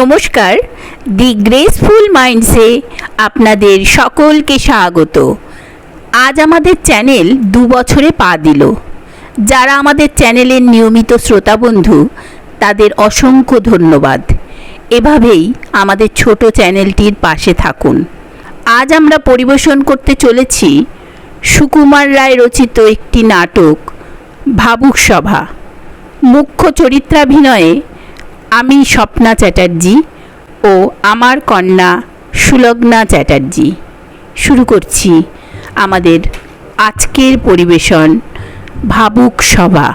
নমস্কার, দি গ্রেসফুল মাইন্ডসে আপনাদের সকলকে স্বাগত। আজ আমাদের চ্যানেল দু বছরে পা দিল। যারা আমাদের চ্যানেলের নিয়মিত শ্রোতা বন্ধু, তাদের অসংখ্য ধন্যবাদ। এভাবেই আমাদের ছোট চ্যানেলটির পাশে থাকুন। আজ আমরা পরিবেশন করতে চলেছি সুকুমার রায় রচিত একটি নাটক, ভাবুক সভা। মুখ্য চরিত্রাভিনয়ে আমি স্বপ্না চ্যাটার্জি ও আমার কন্যা সুলগ্না চ্যাটার্জি। শুরু করছি আমাদের আজকের পরিবেশন ভাবুক সভা।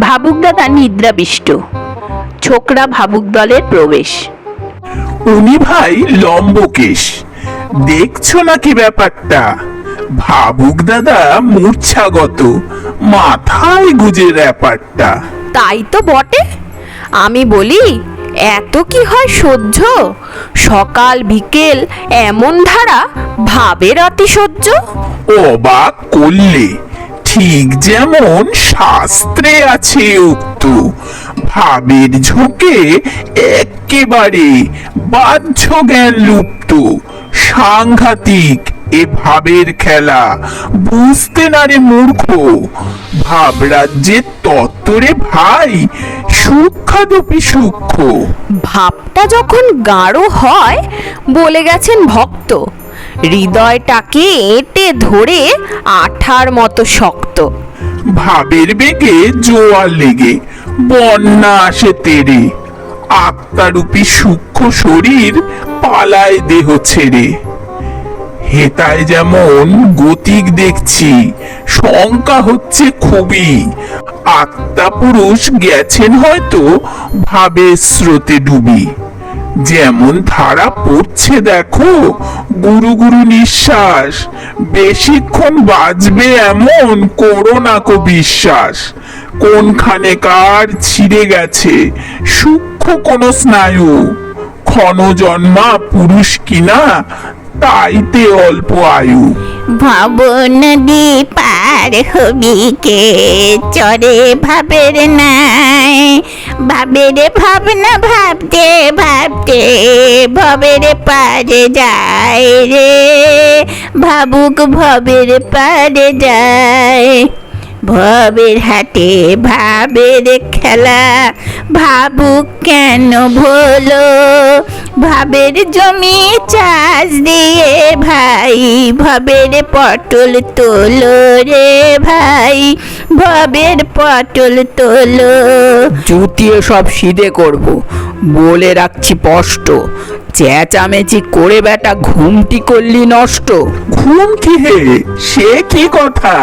ভাবুক দাদা নিদ্রাবিষ্ট। ছোকরা ভাবুক দলের প্রবেশ। উনি ভাই লম্বকেশ। দেখছ নাকি ব্যাপারটা? ভাবুক দাদা মূর্ছাগত, মাথায় গুজে ব্যাপারটা। তাই তো বটে। আমি বলি, এত কি হয় সহ্য? সকাল, বিকেল, এমন ধারা, ভাবের অতি সহ্য অবাক করলে, ঠিক যেমন শাস্ত্রে আছে উক্ত। ভাবের ঝোঁকে একেবারে বাহ্য জ্ঞান লুপ্ত। সাংঘাতিক এ ভাবের খেলা বুঝতে না রে মূর্খ। ভাবরাজ্যের তত্ত্বরে ভাই সূক্ষাদপি সূক্ষ্ম ভাবটা যখন গাঢ় হয় বলে গেছেন ভক্ত। হৃদয়টাকে এঁটে ধরে আঠার মতো শক্ত। ভাবের বেগে জোয়ার লেগে বন্যা আসে তেরে। আত্মারূপী সূক্ষ্ম শরীর পালায় দেহ ছেড়ে। হেতায় যেমন গতিক দেখছি, শঙ্কা হচ্ছে খুবই। আত্মা পুরুষ গেছেন হয়তো ভাবে স্রোতে ডুবি। যেমন ধারা পড়ছে দেখো, গুরু গুরু নিঃশ্বাস, বেশিক্ষণ বাজবে এমন করো না কো বিশ্বাস। কোনখানে কার ছিঁড়ে গেছে, সূক্ষ্ম কোন স্নায়ু। ক্ষণ জন্মা পুরুষ কিনা তাইতে অল্প আয়ু। ভাবনদী পার হবি কে? চরে ভাবের নাই। ভাবের ভাবনা ভাবতে ভাবতে ভবের পারে যায় রে। ভাবুক ভবের পারে যায়। ভবের হাটে ভাবের খেলা। ভাবুক কেন ভোলো? ভাবের জমি চাষ দিয়ে ভাই ভবের পটল তোলো রে ভাই ভবের পটল তোলো। জুতিয়ে সব সিধে করব বলে রাখছি স্পষ্ট। চেঁচামেচি করে বেটা ঘুমটি করলি নষ্ট। ঘুম কি হে? সে কি কথা?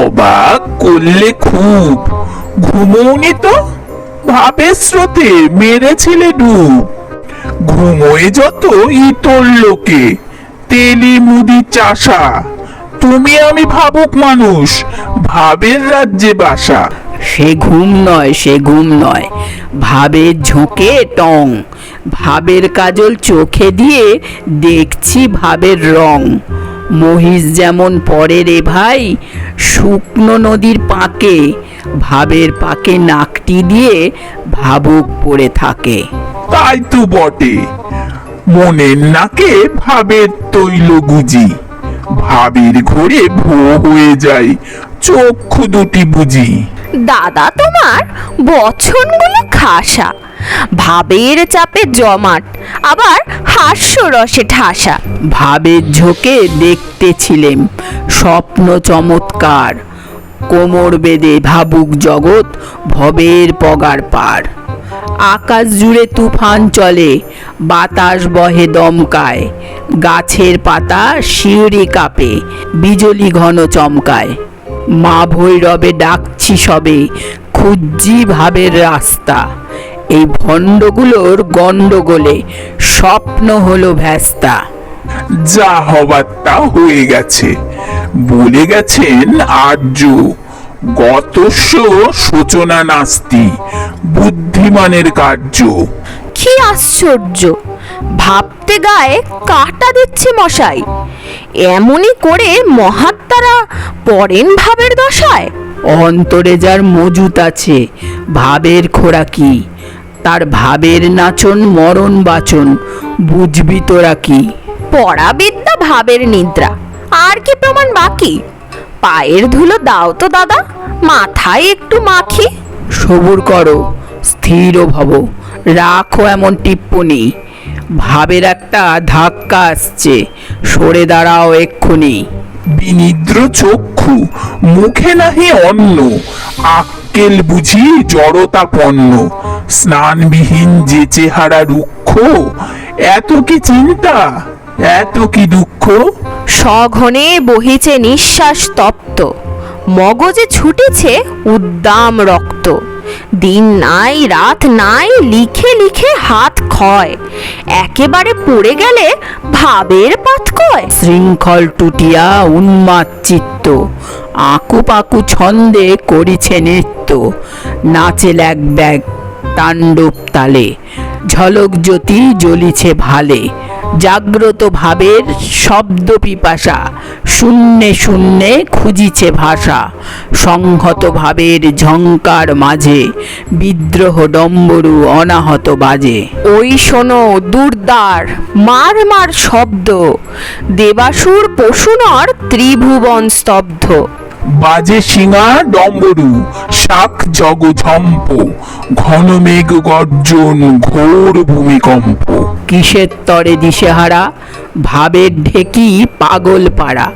অবাক করলে খুব। ঘুমোনি তো? ভাবের স্রোতে মেরেছিলে ডুব। ঘুমোয় যত ইতর লোকে? তেলি মুদি চাষা। তুমি আমি ভাবুক মানুষ, ভাবের রাজ্যে বাসা। সে ঘুম নয়, সে ঘুম নয়। ভাবের ঝোঁকে টং, ভাবের কাজল চোখে দিয়ে দেখছি ভাবের রং। মহিষ যেমন পরে রে ভাই, শুকনো নদীর পাকে, ভাবের পাকে নাকটি দিয়ে ভাবুক পড়ে থাকে। তাই তো বটে। মনের নাকে ভাবের তৈল গুজি ভাবের ঘোরে ভো হয়ে যায় চক্ষু দুটি বুঝি। দাদা তোমার বচনগুলো খাসা ভাবের চাপে জমাট আবার হাস্যরসে ঠাসা। ভাবের ঝোঁকে দেখতেছিলেম স্বপ্ন চমৎকার কোমর বেদে ভাবুক জগৎ ভবের পগার পার। আকাশ জুড়ে তুফান চলে, বাতাস বহে দমকায় গাছের পাতা শিউরি কাঁপে, বিজলি ঘন চমকায়। মা ভৈরবে ডাকছি সবে, খুঁজছি ভাবের রাস্তা। এই ভণ্ডগুলোর গণ্ডগোলে স্বপ্ন হলো ভ্যাস্তা। যা হবার তা হয়ে গেছে। বলে গেছেন আর্য, গতস্য সূচনা নাস্তি বুদ্ধিমানের কার্য। কি আশ্চর্য! ভাবতে গায়ে কাটা দিচ্ছে মশাই। এমনই করে মহাত্মারা পড়েন ভাবের দশায়। অন্তরে যার মজুত আছে ভাবের খোরাকি তার ভাবের নাচন মরণ বাচন বুঝবি তোরা কি? পড়া বিদ্যা ভাবের নিদ্রা আর কি প্রমাণ বাকি? পায়ের ধুলো দাও তো দাদা মাথায় একটু মাখি। সবুর করো স্থির ভব রাখো এমন টিপ্পনি। ভাবের একটা ধাক্কা আসছে সরে দাঁড়াও এক্ষুনি। বিনিদ্র চক্ষু মুখে নাহি অন্ন আক্কেল বুঝি জড়তা পণ্য। স্নানবিহীন যে চেহারা রুক্ষ এত কি চিন্তা এত কি দুঃখ? সঘনে বহিছে নিঃশ্বাস তপ্ত। মগজে ছুটেছে উদ্দাম রক্ত। দিন নাই, রাত নাই, লিখে লিখে হাত ক্ষয়। একেবারে পড়ে গেলে ভাবের পাতকয় শৃঙ্খল টুটিয়া উন্মাদ চিত্ত আঁকু পাকু ছন্দে করিছে নৃত্য। নাচে ল্যাগ ব্যাগ তাণ্ডব তালে, ঝলক জ্যোতি জ্বলিছে ভালে। জাগ্রত ভাবের শব্দ পিপাসা, শূন্যে শূন্যে খুঁজিছে ভাষা। সংহত ভাবের ঝঙ্কার মাঝে বিদ্রোহ ডম্বরু অনাহত বাজে। ওই শোনো দুর্দার মার মার শব্দ, দেবাসুর পশুনর ত্রিভুবন স্তব্ধ। বাজে শিঙা ডম্বরু, শাক জগ ঝম্প ঘন মেঘ গর্জন ঘোর ভূমিকম্প। কিসের তরে দিশেহারা? ভাবের ঢেকি পাগল পাড়া।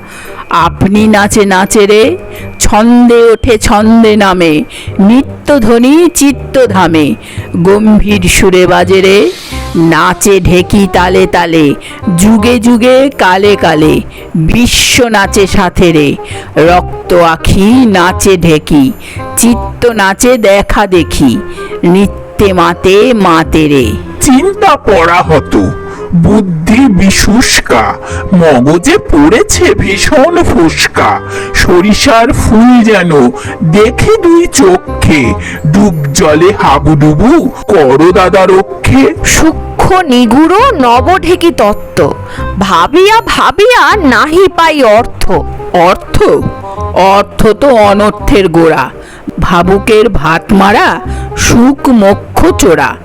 আপনি নাচে নাচে রে, ছন্দে ওঠে ছন্দে নামে, নিত্যধ্বনি চিত্তধামে। গম্ভীর সুরে বাজে রে নাচে ঢেকি তালে তালে, যুগে যুগে কালে কালে, বিশ্ব নাচে সাথে রে। রক্ত আখি নাচে ঢেকি, চিত্ত নাচে দেখা দেখি, নিত্যে মাতে মাতে রে। চিন্তা পড়া হতো। বুদ্ধি বিশুষ্কা মগজে পড়েছে ভীষণ ফুসকা। সরিষার ফুল যেন দেখে দুই চোখে ডুব জলে হাবুডুবু করো দাদা রক্ষে। সূক্ষ্ম নিগুড় নবঢেকি তত্ত্ব ভাবিয়া ভাবিয়া নাহি পাই অর্থ। অর্থ? অর্থ তো অনর্থের গোড়া। ভাবুকের ভাত মারা সুখ মোক্ষ চোরা।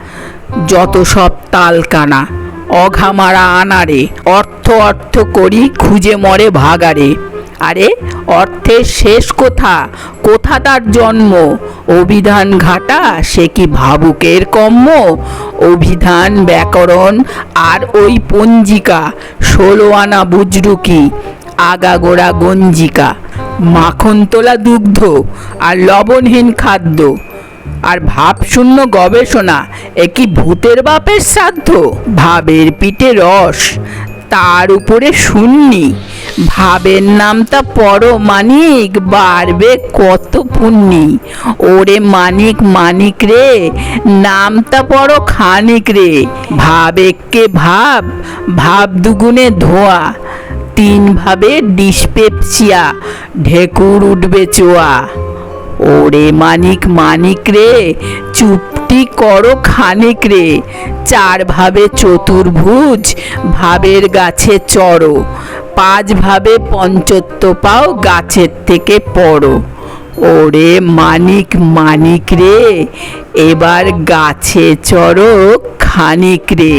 যত সব তালকানা অঘামারা আনারে, অর্থ অর্থ করি খুঁজে মরে ভাগারে। আরে, অর্থের শেষ কোথা? কোথা তার জন্ম? অভিধান ঘাটা, সে কি ভাবুকের কম্ম? অভিধান ব্যাকরণ আর ওই পঞ্জিকা, ষোলো আনা বুজরুকি, আগাগোড়া গঞ্জিকা। মাখন তোলা দুগ্ধ আর লবণহীন খাদ্য। আর ভাবশূন্য গবেষণা, এ কি ভূতের বাপের শ্রাদ্ধ? ভাবের পিঠে রস, তার উপরে শূন্যি ভাবের নামটা পর মানিক বাড়বে কত পুণ্যি। ওরে মানিক মানিক রে নামটা পর খানিক রে। ভাবেককে ভাব ভাব দুগুণে ধোয়া। তিন ভাবে ডিসপেপসিয়া, ঢেকুর উঠবে চোয়া। ওরে মানিক মানিক রে, চুপটি করো খানিক রে। চার ভাবে চতুর্ভুজ, ভাবের গাছে চড়ো। পাঁচ ভাবে পঞ্চত্ব পাও, গাছের থেকে পড়ো। ওরে মানিক মানিক রে, এবার গাছে চড়ো খানিক রে।